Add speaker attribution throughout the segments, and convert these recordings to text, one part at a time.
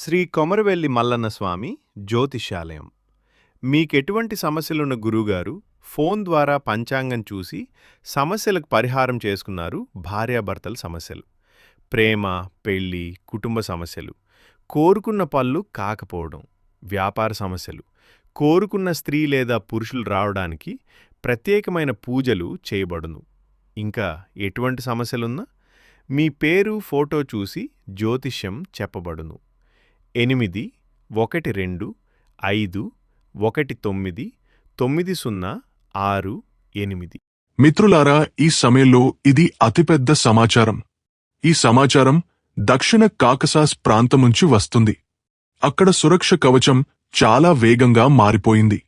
Speaker 1: శ్రీ కొమరవెల్లి మల్లన్న స్వామి జ్యోతిష్యాలయం. మీకెటువంటి సమస్యలున్న గురువుగారు ఫోన్ ద్వారా పంచాంగం చూసి సమస్యలకు పరిహారం చేసుకున్నారు భార్యాభర్తల సమస్యలు. ప్రేమ పెళ్ళి కుటుంబ సమస్యలు. కోరుకున్న పళ్ళు కాకపోవడం వ్యాపార సమస్యలు. కోరుకున్న స్త్రీ లేదా పురుషులు రావడానికి ప్రత్యేకమైన పూజలు చేయబడును. ఇంకా ఎటువంటి సమస్యలున్నా మీ పేరు ఫోటో చూసి జ్యోతిష్యం చెప్పబడును. ఎనిమిది ఒకటి రెండు ఐదు ఒకటి తొమ్మిది తొమ్మిది సున్నా ఆరు ఎనిమిది.
Speaker 2: మిత్రులారా ఈ సమయంలో ఇది అతిపెద్ద సమాచారం. ఈ సమాచారం దక్షిణ కాకసాస్ ప్రాంతం నుంచి వస్తుంది. అక్కడ సురక్ష కవచం చాలా వేగంగా మారిపోయింది.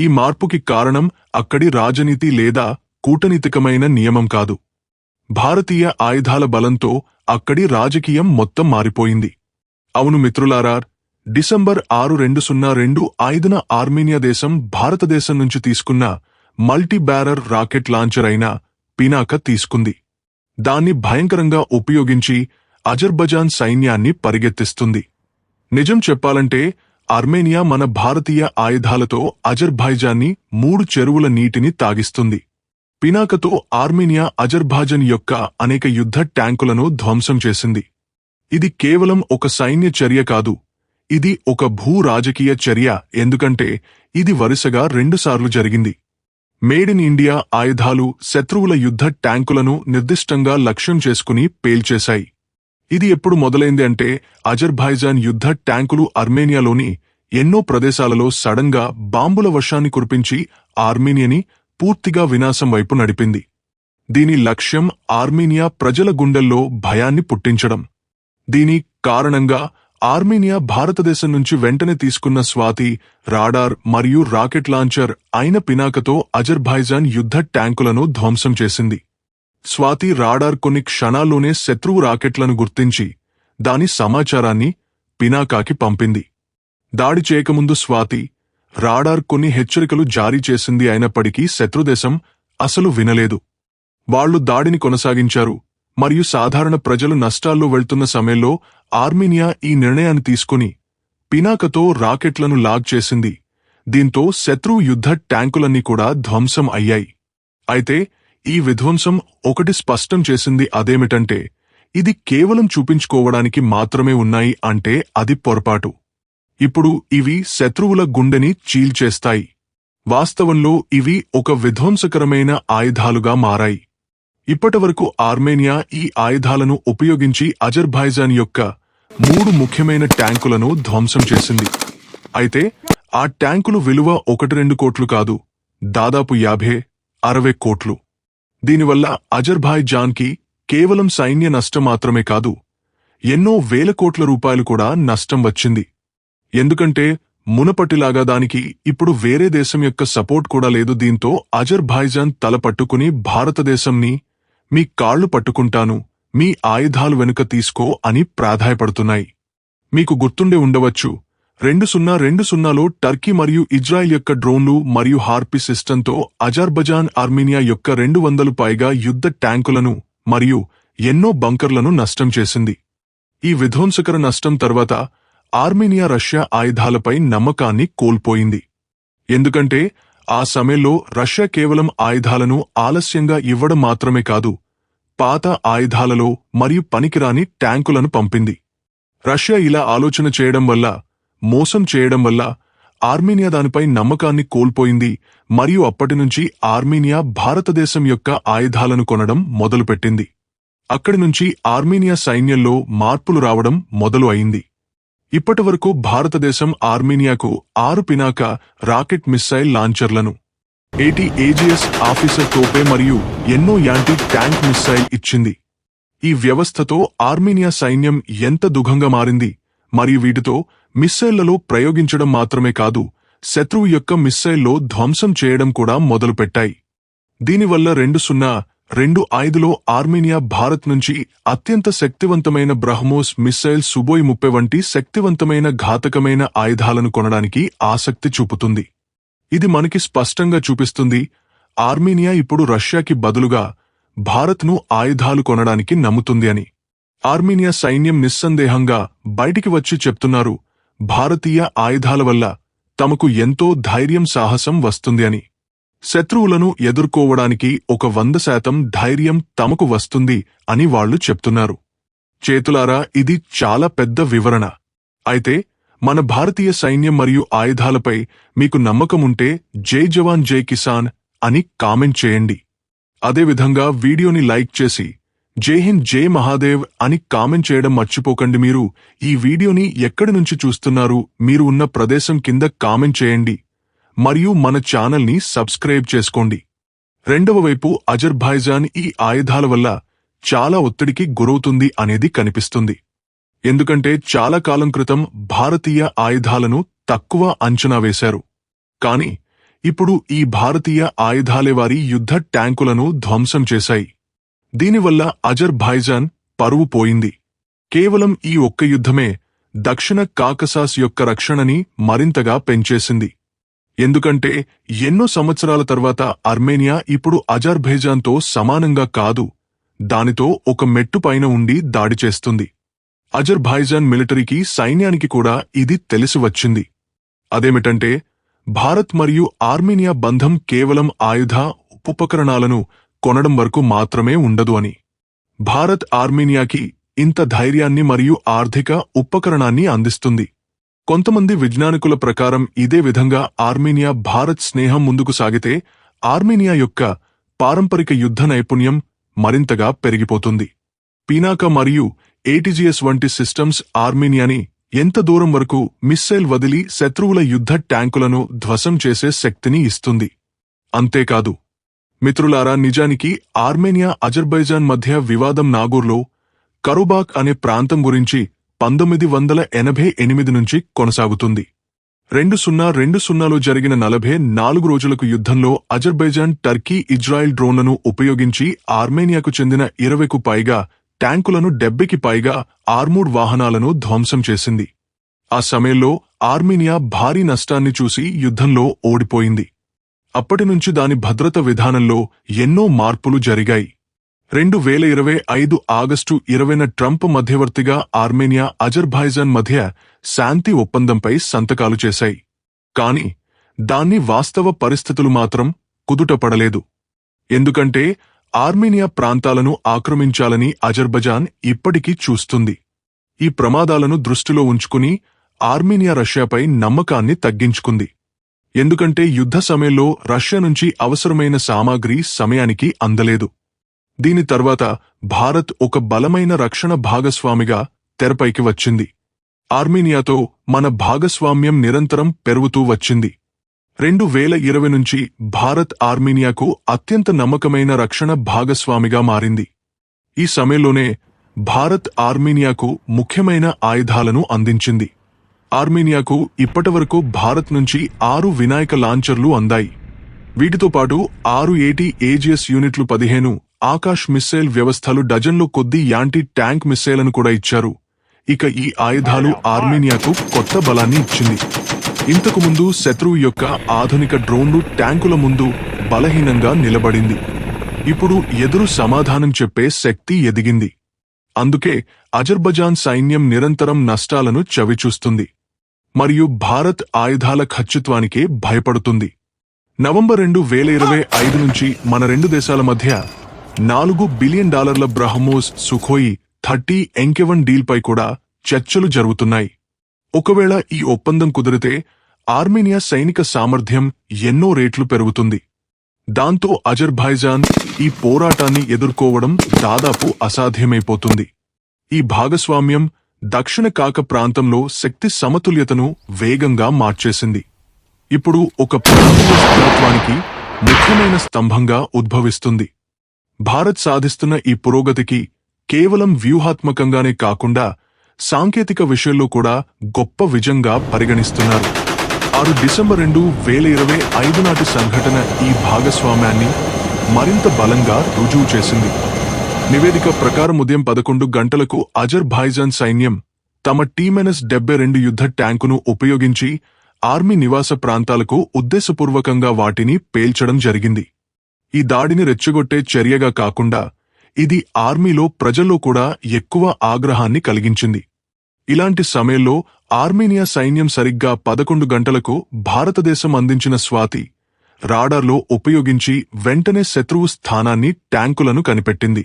Speaker 2: ఈ మార్పుకి కారణం అక్కడి రాజనీతి లేదా కూటనీతికమైన నియమం కాదు. భారతీయ ఆయుధాల బలంతో అక్కడి రాజకీయం మొత్తం మారిపోయింది. అవును మిత్రులారా డిసెంబర్ ఆరు రెండు సున్నా రెండు ఐదున ఆర్మేనియా దేశం భారతదేశం నుంచి తీసుకున్న మల్టీ బ్యారర్ రాకెట్ లాంచర్ అయిన పినాక తీసుకుంది. దాన్ని భయంకరంగా ఉపయోగించి అజర్బజాన్ సైన్యాన్ని పరిగెత్తిస్తుంది. నిజం చెప్పాలంటే అర్మేనియా మన భారతీయ ఆయుధాలతో అజర్బైజాన్ని మూడు చెరువుల నీటిని తాగిస్తుంది. పినాకతో ఆర్మేనియా అజర్బాజన్ యొక్క అనేక యుద్ధ ట్యాంకులను ధ్వంసం చేసింది. ఇది కేవలం ఒక సైన్య చర్య కాదు. ఇది ఒక భూ రాజకీయ చర్య ఎందుకంటే ఇది వరుసగా రెండుసార్లు జరిగింది. మేడ్ ఇన్ ఇండియా ఆయుధాలు శత్రువుల యుద్ధ ట్యాంకులను నిర్దిష్టంగా లక్ష్యం చేసుకుని పేల్చేశాయి. ఇది ఎప్పుడు మొదలైంది అంటే అజర్బైజాన్ యుద్ధ ట్యాంకులు అర్మేనియాలోని ఎన్నో ప్రదేశాలలో సడన్గా బాంబుల వర్షాన్ని కురిపించి ఆర్మేనియని పూర్తిగా వినాశం వైపు నడిపింది. దీని లక్ష్యం ఆర్మేనియా ప్రజల గుండెల్లో భయాన్ని పుట్టించడం. దీని కారణంగా ఆర్మేనియా భారతదేశం నుంచి వెంటనే తీసుకున్న స్వాతి రాడార్ మరియు రాకెట్ లాంచర్ అయిన పినాకతో అజర్బైజాన్ యుద్ధ ట్యాంకులను ధ్వంసం చేసింది. స్వాతి రాడార్ కొన్ని క్షణాల్లోనే శత్రువు రాకెట్లను గుర్తించి దాని సమాచారాన్ని పినాకాకి పంపింది. దాడి చేయకముందు స్వాతి రాడార్ కొన్ని హెచ్చరికలు జారీ చేసింది అయినప్పటికీ శత్రుదేశం అసలు వినలేదు. వాళ్ళు దాడిని కొనసాగించారు. మరియు సాధారణ ప్రజలు నష్టాల్లో వెళ్తున్న సమయంలో ఆర్మీనియా ఈ నిర్ణయాన్ని తీసుకుని పినాకతో రాకెట్లను లాగ్ చేసింది. దీంతో శత్రువు యుద్ధ ట్యాంకులన్నీ కూడా ధ్వంసం అయ్యాయి. అయితే ఈ విధ్వంసం ఒకటి స్పష్టం చేసింది అదేమిటంటే ఇది కేవలం చూపించుకోవడానికి మాత్రమే ఉన్నాయి అంటే అది పొరపాటు. ఇప్పుడు ఇవి శత్రువుల గుండెని చీల్చేస్తాయి. వాస్తవంలో ఇవి ఒక విధ్వంసకరమైన ఆయుధాలుగా మారాయి. ఇప్పటివరకు ఆర్మేనియా ఈ ఆయుధాలను ఉపయోగించి అజర్బైజాన్ యొక్క మూడు ముఖ్యమైన ట్యాంకులను ధ్వంసం చేసింది. అయితే ఆ ట్యాంకులు విలువ ఒకటి రెండు కోట్లు కాదు దాదాపు యాభై అరవై కోట్లు. దీనివల్ల అజర్బైజాన్కి కేవలం సైన్య నష్టం మాత్రమే కాదు ఎన్నో వేల కోట్ల రూపాయలు కూడా నష్టం వచ్చింది. ఎందుకంటే మునపటిలాగా దానికి ఇప్పుడు వేరే దేశం యొక్క సపోర్ట్ కూడా లేదు. దీంతో అజర్బైజాన్ తలపట్టుకుని భారతదేశంని మీ కాళ్ళు పట్టుకుంటాను మీ ఆయుధాలు వెనుక తీసుకో అని ప్రాధాయపడుతున్నాయి. మీకు గుర్తుండే ఉండవచ్చు రెండు సున్నా రెండు సున్నాలో టర్కీ మరియు ఇజ్రాయెల్ యొక్క డ్రోన్లు మరియు హార్పీ సిస్టంతో అజర్బజాన్ ఆర్మీనియా యొక్క రెండు వందలు పైగా యుద్ధ ట్యాంకులను మరియు ఎన్నో బంకర్లను నష్టం చేసింది. ఈ విధ్వంసకర నష్టం తర్వాత ఆర్మీనియా రష్యా ఆయుధాలపై నమ్మకాన్ని కోల్పోయింది. ఎందుకంటే ఆ సమయంలో రష్యా కేవలం ఆయుధాలను ఆలస్యంగా ఇవ్వడం మాత్రమే కాదు పాత ఆయుధాలలో మరియు పనికిరాని ట్యాంకులను పంపింది. రష్యా ఇలా ఆలోచన చేయడం వల్ల మోసం చేయడం వల్ల ఆర్మీనియా దానిపై నమ్మకాన్ని కోల్పోయింది మరియు అప్పటినుంచి ఆర్మీనియా భారతదేశం యొక్క ఆయుధాలను కొనడం మొదలుపెట్టింది. అక్కడి నుంచి ఆర్మీనియా సైన్యంలో మార్పులు రావడం మొదలు అయింది ఇప్పటివరకు భారతదేశం ఆర్మీనియాకు ఆరు పినాక రాకెట్ మిస్సైల్ లాంచర్లను. ఏటీ ఏజీఎస్ ఆఫీసర్ తోపే మరియు ఎన్నో యాంటీ ట్యాంక్ మిస్సైల్ ఇచ్చింది. ఈ వ్యవస్థతో ఆర్మీనియా సైన్యం ఎంత దుఘంగా మారింది మరియు వీటితో మిస్సైళ్ళలో ప్రయోగించడం మాత్రమే కాదు శత్రువు యొక్క మిస్సైల్లో ధ్వంసం చేయడం కూడా మొదలుపెట్టాయి. దీనివల్ల రెండు సున్నా రెండు ఐదులో ఆర్మేనియా భారత్ నుంచి అత్యంత శక్తివంతమైన బ్రహ్మోస్ మిస్సైల్ సుబోయ్ ముప్పై వంటి శక్తివంతమైన ఘాతకమైన ఆయుధాలను కొనడానికి ఆసక్తి చూపుతుంది. ఇది మనకి స్పష్టంగా చూపిస్తుంది ఆర్మీనియా ఇప్పుడు రష్యాకి బదులుగా భారత్ను ఆయుధాలు కొనడానికి నమ్ముతుంది అని. ఆర్మీనియా సైన్యం నిస్సందేహంగా బయటికి వచ్చి చెప్తున్నారు భారతీయ ఆయుధాల వల్ల తమకు ఎంతో ధైర్యం సాహసం వస్తుంది అని. శత్రువులను ఎదుర్కోవడానికి ఒక వంద శాతం ధైర్యం తమకు వస్తుంది అని వాళ్ళు చెప్తున్నారు. చేతులారా ఇది చాలా పెద్ద వివరణ. అయితే మన భారతీయ సైన్యం మరియు ఆయుధాలపై మీకు నమ్మకముంటే జై జవాన్ జై కిసాన్ అని కామెంట్ చేయండి. అదేవిధంగా వీడియోని లైక్ చేసి జై హింద్ జై మహాదేవ్ అని కామెంట్ చేయడం మర్చిపోకండి మీరు. ఈ వీడియోని ఎక్కడి నుంచి చూస్తున్నారు మీరు ఉన్న ప్రదేశం కింద కామెంట్ చేయండి. మరియు మన ఛానల్ని సబ్స్క్రైబ్ చేసుకోండి. రెండవ వైపు అజర్బైజాన్ ఈ ఆయుధాల వల్ల చాలా ఒత్తిడికి గురవుతుంది అనేది కనిపిస్తుంది. ఎందుకంటే చాలా కాలం క్రితం భారతీయ ఆయుధాలను తక్కువ అంచనా వేశారు. కాని ఇప్పుడు ఈ భారతీయ ఆయుధాలే వారి యుద్ధ ట్యాంకులను ధ్వంసం చేశాయి. దీనివల్ల అజర్బైజాన్ పరువు పోయింది. కేవలం ఈ ఒక్క యుద్ధమే దక్షిణ కాకసాస్ యొక్క రక్షణని మరింతగా పెంచేసింది. ఎందుకంటే ఎన్నో సంవత్సరాల తర్వాత అర్మేనియా ఇప్పుడు అజర్బైజాన్తో సమానంగా కాదు దానితో ఒక మెట్టు పైన ఉండి దాడి చేస్తుంది. అజర్బైజాన్ మిలిటరీకి సైన్యానికి కూడా ఇది తెలిసి వచ్చింది. అదేమిటంటే భారత్ మరియు ఆర్మేనియా బంధం కేవలం ఆయుధ ఉపకరణాలను కొనడం వరకు మాత్రమే ఉండదు అని. భారత్ ఆర్మేనియాకి ఇంత ధైర్యాన్ని మరియు ఆర్థిక ఉపకరణాన్ని అందిస్తుంది. కొంతమంది విజ్ఞానికుల ప్రకారం ఇదే విధంగా ఆర్మీనియా భారత్ స్నేహం ముందుకు సాగితే ఆర్మీనియా యొక్క పారంపరిక యుద్ధ నైపుణ్యం మరింతగా పెరిగిపోతుంది. పీనాక మరియు ఏటీజీఎస్ వంటి సిస్టమ్స్ ఆర్మీనియాని ఎంత దూరం వరకు మిస్సైల్ వదిలి శత్రువుల యుద్ధ ట్యాంకులను ధ్వసం చేసే శక్తిని ఇస్తుంది. అంతేకాదు మిత్రులారా నిజానికి ఆర్మేనియా అజర్బైజాన్ మధ్య వివాదం నాగూర్లో కరుబాక్ అనే ప్రాంతం గురించి పంతొమ్మిది వందల ఎనభై ఎనిమిది నుంచి కొనసాగుతుంది. రెండు సున్నా రెండు సున్నాలో జరిగిన నలభై నాలుగు రోజులకు యుద్ధంలో అజర్బైజాన్ టర్కీ ఇజ్రాయెల్ డ్రోన్లను ఉపయోగించి ఆర్మేనియాకు చెందిన ఇరవైకు పైగా ట్యాంకులను డెబ్బెకి పైగా ఆర్మూడ్ వాహనాలను ధ్వంసం చేసింది. ఆ సమయంలో ఆర్మీనియా భారీ నష్టాన్ని చూసి యుద్ధంలో ఓడిపోయింది. అప్పటినుంచి దాని భద్రత విధానంలో ఎన్నో మార్పులు జరిగాయి. రెండు వేల ఇరవై ఐదు ఆగస్టు ఇరవైన ట్రంప్ మధ్యవర్తిగా ఆర్మేనియా అజర్బైజాన్ మధ్య శాంతి ఒప్పందంపై సంతకాలు చేశాయి. కాని దాన్ని వాస్తవ పరిస్థితులు మాత్రం కుదుటపడలేదు. ఎందుకంటే ఆర్మేనియా ప్రాంతాలను ఆక్రమించాలని అజర్బజాన్ ఇప్పటికీ చూస్తుంది. ఈ ప్రమాదాలను దృష్టిలో ఉంచుకుని ఆర్మేనియా రష్యాపై నమ్మకాన్ని తగ్గించుకుంది. ఎందుకంటే యుద్ధ సమయంలో రష్యా నుంచి అవసరమైన సామాగ్రి సమయానికి అందలేదు. దీని తర్వాత భారత్ ఒక బలమైన రక్షణ భాగస్వామిగా తెరపైకి వచ్చింది. ఆర్మీనియాతో మన భాగస్వామ్యం నిరంతరం పెరుగుతూ వచ్చింది. రెండు వేల ఇరవై నుంచి భారత్ ఆర్మీనియాకు అత్యంత నమ్మకమైన రక్షణ భాగస్వామిగా మారింది. ఈ సమయంలోనే భారత్ ఆర్మీనియాకు ముఖ్యమైన ఆయుధాలను అందించింది. ఆర్మీనియాకు ఇప్పటివరకు భారత్ నుంచి ఆరు వినాయక లాంచర్లు అందాయి. వీటితో పాటు ఆరు ఏటీ ఏజిఎస్ యూనిట్లు పదిహేను ఆకాష్ మిస్సైల్ వ్యవస్థలు డజన్లు కొద్ది యాంటీ ట్యాంక్ మిస్సైలను కూడా ఇచ్చారు. ఇక ఈ ఆయుధాలు ఆర్మేనియాకు కొత్త బలాన్ని ఇచ్చింది. ఇంతకు ముందు శత్రువు యొక్క ఆధునిక డ్రోన్లు ట్యాంకుల ముందు బలహీనంగా నిలబడింది. ఇప్పుడు ఎదురు సమాధానం చెప్పే శక్తి ఎదిగింది. అందుకే అజర్బజాన్ సైన్యం నిరంతరం నష్టాలను చవిచూస్తుంది. మరియు భారత్ ఆయుధాల ఖచ్చిత్వానికే భయపడుతుంది. నవంబర్ రెండు వేల ఇరవై ఐదు నుంచి మన రెండు దేశాల మధ్య నాలుగు బిలియన్ డాలర్ల BrahMos Sukhoi thirty MK one డీల్పై కూడా చర్చలు జరుగుతున్నాయి. ఒకవేళ ఈ ఒప్పందం కుదిరితే ఆర్మేనియా సైనిక సామర్థ్యం ఎన్నో రేట్లు పెరుగుతుంది. దాంతో అజర్బైజాన్ ఈ పోరాటాన్ని ఎదుర్కోవడం దాదాపు అసాధ్యమైపోతుంది. ఈ భాగస్వామ్యం దక్షిణ కాక ప్రాంతంలో శక్తి సమతుల్యతను వేగంగా మార్చేసింది. ఇప్పుడు ఒక ప్రాంతీయ స్థిరత్వానికి ముఖ్యమైన స్తంభంగా ఉద్భవిస్తుంది. భారత్ సాధిస్తున్న ఈ పురోగతికి కేవలం వ్యూహాత్మకంగానే కాకుండా సాంకేతిక విషయంలో కూడా గొప్ప విజంగా పరిగణిస్తున్నారు. ఆరు డిసెంబర్ రెండు వేల ఇరవై ఐదు నాటి సంఘటన ఈ భాగస్వామ్యాన్ని మరింత బలంగా రుజువు చేసింది. నివేదిక ప్రకారం ఉదయం పదకొండు గంటలకు అజర్బైజాన్ సైన్యం తమ టీమెనస్ డెబ్బై రెండు యుద్ధ ట్యాంకును ఉపయోగించి ఆర్మీ నివాస ప్రాంతాలకు ఉద్దేశపూర్వకంగా వాటిని పేల్చడం జరిగింది. ఈ దాడిని రెచ్చగొట్టే చర్యగా కాకుండా ఇది ఆర్మీలో ప్రజల్లో కూడా ఎక్కువ ఆగ్రహాన్ని కలిగించింది. ఇలాంటి సమయంలో ఆర్మీనియా సైన్యం సరిగ్గా పదకొండు గంటలకు భారతదేశం అందించిన స్వాతి రాడార్లో ఉపయోగించి వెంటనే శత్రువు స్థానాన్ని ట్యాంకులను కనిపెట్టింది.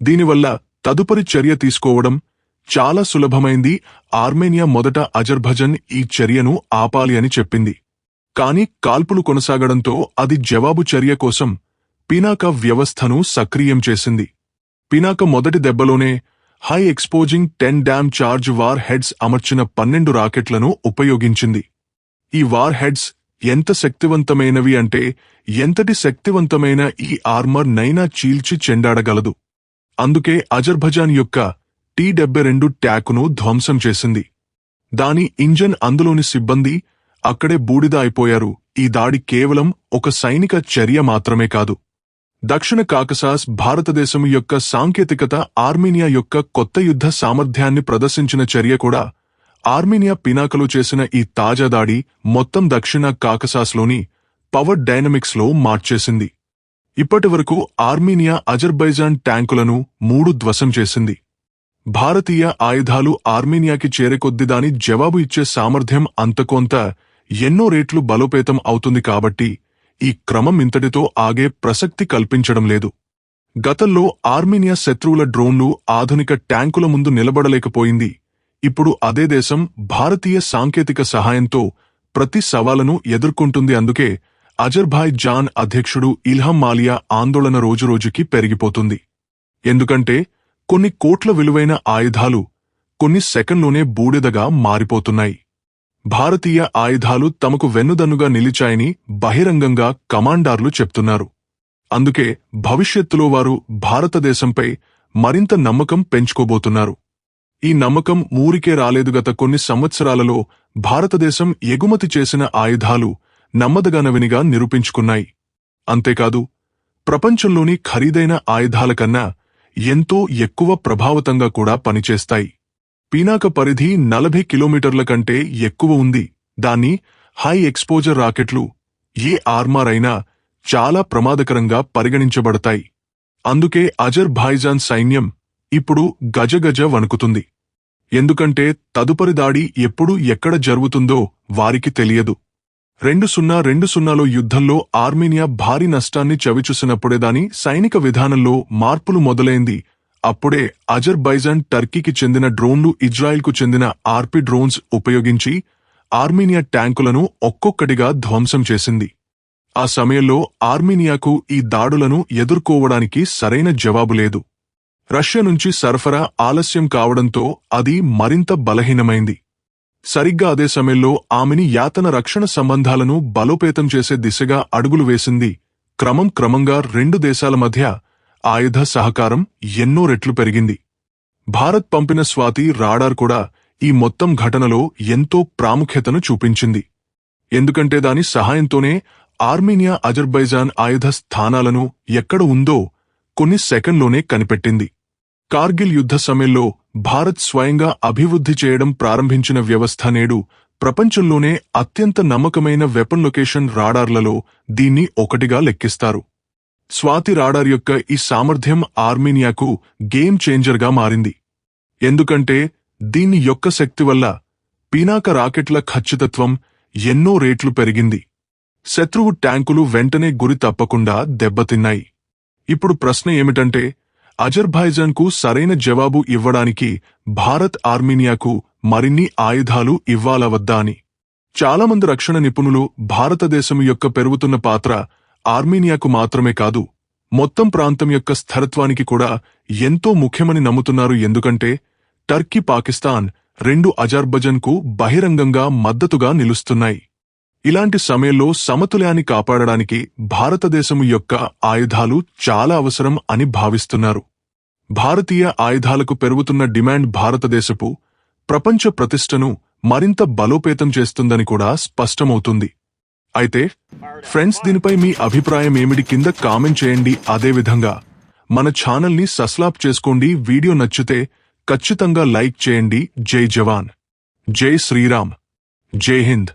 Speaker 2: దీనివల్ల తదుపరి చర్య తీసుకోవడం చాలా సులభమైంది. ఆర్మేనియా మొదట అజర్భజన్ ఈ చర్యను ఆపాలి అని చెప్పింది. కాని కాల్పులు కొనసాగడంతో అది జవాబు చర్య కోసం పినాక వ్యవస్థను సక్రియం చేసింది. పినాక మొదటి దెబ్బలోనే high exposing ten dam charge war heads అమర్చిన పన్నెండు రాకెట్లను ఉపయోగించింది. ఈ వార్ హెడ్స్ ఎంత శక్తివంతమైనవి అంటే ఎంతటి శక్తివంతమైన ఈ ఆర్మర్ నైనా చీల్చి చెండాడగలదు. అందుకే అజర్బజాన్ యొక్క టీ డెబ్బై రెండు ట్యాకును ధ్వంసం చేసింది. దాని ఇంజన్ అందులోని సిబ్బంది అక్కడే బూడిద అయిపోయారు. ఈ దాడి కేవలం ఒక సైనిక చర్య మాత్రమే కాదు. దక్షిణ కాకసాస్ భారతదేశం యొక్క సాంకేతికత ఆర్మీనియా యొక్క కొత్త యుద్ధ సామర్థ్యాన్ని ప్రదర్శించిన చర్య కూడా ఆర్మీనియా పినాకలో చేసిన ఈ తాజా దాడి మొత్తం దక్షిణ కాకసాస్లోని పవర్ డైనమిక్స్లో మార్చేసింది. ఇప్పటివరకు ఆర్మీనియా అజర్బైజాన్ ట్యాంకులను మూడు ధ్వసం చేసింది. భారతీయ ఆయుధాలు ఆర్మీనియాకి చేరకొద్ది దాని జవాబు ఇచ్చే సామర్థ్యం అంతకొంత ఎన్నో రేట్లు బలోపేతం అవుతుంది కాబట్టి ఈ క్రమం ఇంతటితో ఆగే ప్రసక్తి కల్పించడం లేదు. గతంలో ఆర్మీనియా శత్రువుల డ్రోన్లు ఆధునిక ట్యాంకుల ముందు నిలబడలేకపోయింది. ఇప్పుడు అదే దేశం భారతీయ సాంకేతిక సహాయంతో ప్రతి సవాలను ఎదుర్కొంటుంది అందుకే అజర్భాయ్ జాన్ అధ్యక్షుడు ఇల్హం మాలియా ఆందోళన రోజురోజుకి పెరిగిపోతుంది. ఎందుకంటే కొన్ని కోట్ల విలువైన ఆయుధాలు కొన్ని సెకండ్లోనే బూడిదగా మారిపోతున్నాయి. భారతీయ ఆయుధాలు తమకు వెన్నుదన్నుగా నిలిచాయని బహిరంగంగా కమాండార్లు చెప్తున్నారు. అందుకే భవిష్యత్తులో వారు భారతదేశంపై మరింత నమ్మకం పెంచుకోబోతున్నారు. ఈ నమ్మకం ఊరికే రాలేదు గత కొన్ని సంవత్సరాలలో భారతదేశం ఎగుమతి చేసిన ఆయుధాలు నమ్మదగనవినిగా నిరూపించుకున్నాయి. అంతేకాదు ప్రపంచంలోని ఖరీదైన ఆయుధాల కన్నా ఎంతో ఎక్కువ ప్రభావతంగా కూడా పనిచేస్తాయి. పీనాక పరిధి నలభై కిలోమీటర్ల కంటే ఎక్కువ ఉంది. దాన్ని హై ఎక్స్పోజర్ రాకెట్లు ఏ ఆర్మార్ అయినా చాలా ప్రమాదకరంగా పరిగణించబడతాయి. అందుకే అజర్ భాయిజాన్ సైన్యం ఇప్పుడు గజగజ వణుకుతుంది. ఎందుకంటే తదుపరి దాడి ఎప్పుడు ఎక్కడ జరుగుతుందో వారికి తెలియదు. రెండు సున్నా రెండు సున్నాలో యుద్ధంలో ఆర్మీనియా భారీ నష్టాన్ని చవిచూసినప్పుడే దాని సైనిక విధానంలో మార్పులు మొదలైంది. అప్పుడే అజర్బైజాన్ టర్కీకి చెందిన డ్రోన్లు ఇజ్రాయెల్కు చెందిన ఆర్పి డ్రోన్స్ ఉపయోగించి ఆర్మీనియా ట్యాంకులను ఒక్కొక్కటిగా ధ్వంసం చేసింది. ఆ సమయంలో ఆర్మీనియాకు ఈ దాడులను ఎదుర్కోవడానికి సరైన జవాబు లేదు. రష్యా నుంచి సరఫరా ఆలస్యం కావడంతో అది మరింత బలహీనమైంది. సరిగ్గా అదే సమయంలో ఆమెని యాతన రక్షణ సంబంధాలను బలోపేతం చేసే దిశగా అడుగులు వేసింది. క్రమం క్రమంగా రెండు దేశాల మధ్య ఆయుధ సహకారం ఎన్నో రెట్లు పెరిగింది. భారత్ పంపిన స్వాతి రాడార్ కూడా ఈ మొత్తం ఘటనలో ఎంతో ప్రాముఖ్యతను చూపించింది. ఎందుకంటే దాని సహాయంతోనే ఆర్మీనియా అజర్బైజాన్ ఆయుధ స్థానాలను ఎక్కడ ఉందో కొన్ని సెకండ్లోనే కనిపెట్టింది. కార్గిల్ యుద్ధ సమయంలో భారత్ స్వయంగా అభివృద్ధి చేయడం ప్రారంభించిన వ్యవస్థ నేడు ప్రపంచంలోనే అత్యంత నమ్మకమైన వెపన్ లొకేషన్ రాడార్లలో దీన్ని ఒకటిగా లెక్కిస్తారు. స్వాతి రాడార్ యొక్క ఈ సామర్థ్యం ఆర్మీనియాకు గేమ్ చేంజర్గా మారింది. ఎందుకంటే దీని యొక్క శక్తి వల్ల పీనాక రాకెట్ల ఖచ్చితత్వం ఎన్నో రేట్లు పెరిగింది. శత్రువు ట్యాంకులు వెంటనే గురి తప్పకుండా దెబ్బతిన్నాయి. ఇప్పుడు ప్రశ్న ఏమిటంటే అజర్బైజాన్కు సరైన జవాబు ఇవ్వడానికి భారత్ ఆర్మీనియాకు మరిన్ని ఆయుధాలు ఇవ్వాలవద్దా అని? చాలామంది రక్షణ నిపుణులు భారతదేశం యొక్క పెరుగుతున్న పాత్ర ఆర్మీనియాకు మాత్రమే కాదు మొత్తం ప్రాంతం యొక్క స్థిరత్వానికి కూడా ఎంతో ముఖ్యమని నమ్ముతున్నారు. ఎందుకంటే టర్కీ పాకిస్తాన్ రెండు అజర్బజన్కు బహిరంగంగా మద్దతుగా నిలుస్తున్నాయి. ఇలాంటి సమయంలో సమతుల్యాన్ని కాపాడడానికి భారతదేశం యొక్క ఆయుధాలు చాలా అవసరం అని భావిస్తున్నారు. భారతీయ ఆయుధాలకు పెరుగుతున్న డిమాండ్ భారతదేశపు ప్రపంచ ప్రతిష్టను మరింత బలోపేతం చేస్తుందని కూడా స్పష్టమవుతుంది. అయితే ఫ్రెండ్స్ దీనిపై మీ అభిప్రాయం ఏమిటి కింద కామెంట్ చేయండి. అదేవిధంగా మన ఛానల్ని సస్లాప్ చేసుకోండి. వీడియో నచ్చితే ఖచ్చితంగా లైక్ చేయండి. జై జవాన్. జై శ్రీరామ్. జై హింద్.